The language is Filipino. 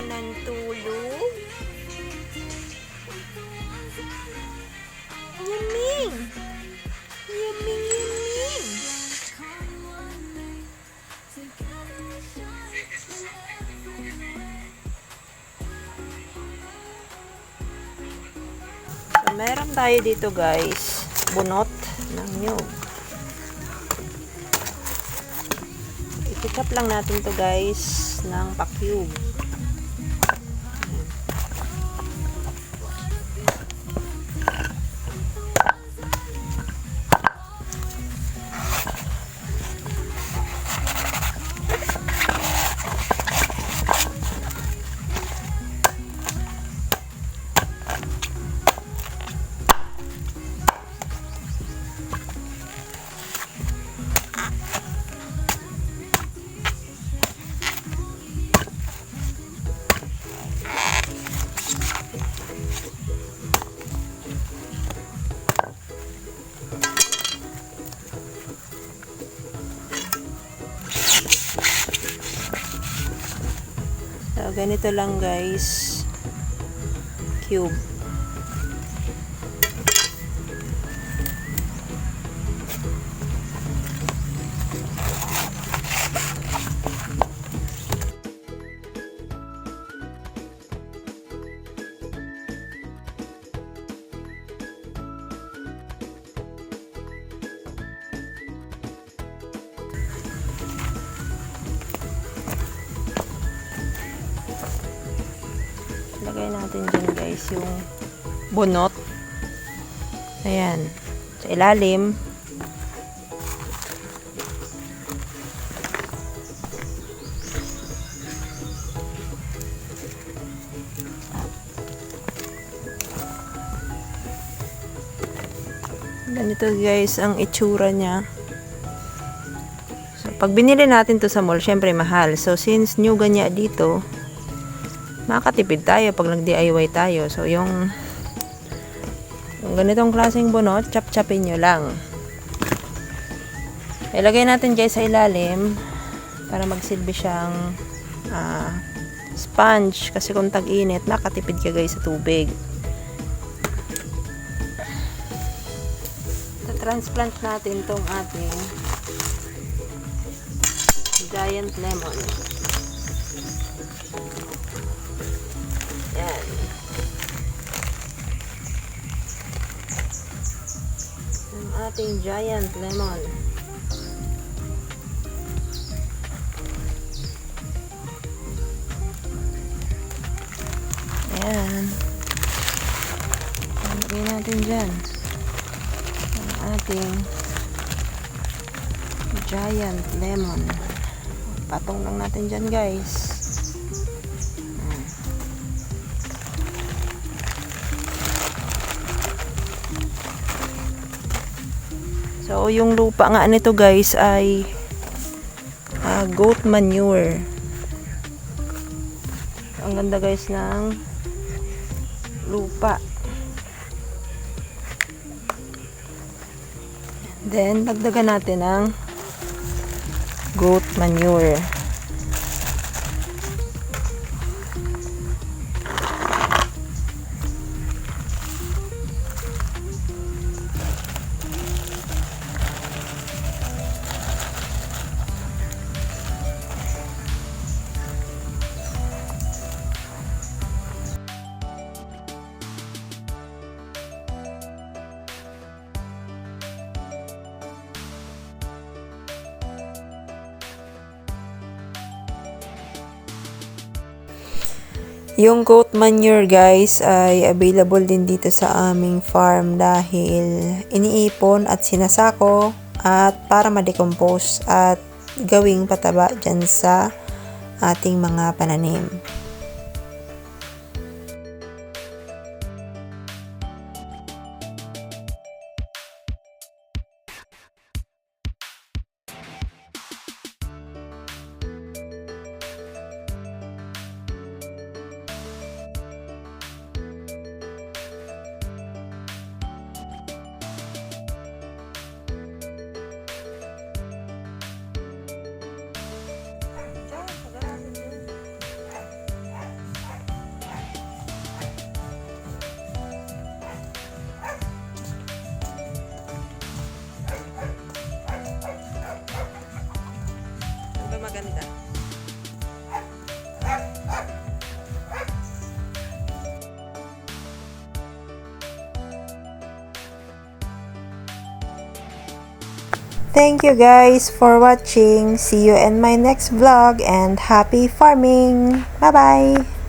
ng tulog. Yuming! Yuming, yuming! So, meron tayo dito guys, bunot ng nyug. I-pick up lang natin to guys ng pa-cube. So, ganito lang guys. Cube. Lagay natin dyan guys yung bunot. Ayan. Sa ilalim. Ganito guys ang itsura niya. So, pag binili natin to sa mall, syempre mahal. So, since new ganya dito, makakatipid tayo pag nag-DIY tayo. So, yung, yung ganitong klaseng bunot, chap-chapin nyo lang. Ilagay natin guys sa ilalim para magsilbi siyang ah, sponge kasi kung tag-init, makatipid ka guys sa tubig. transplant natin tong ating giant lemon. Ating giant lemon. Ayan. Lagay natin dyan. Ang ating giant lemon. Patong lang natin dyan guys. So, yung lupa nga nito guys ay ah, goat manure. Ang ganda guys ng lupa. Then, dagdagan natin ng goat manure. Yung goat manure guys ay available din dito sa aming farm dahil iniipon at sinasako at para ma-decompose at gawing pataba dyan sa ating mga pananim. Maganda. Thank you guys for watching. See you in my next vlog and happy farming. Bye bye.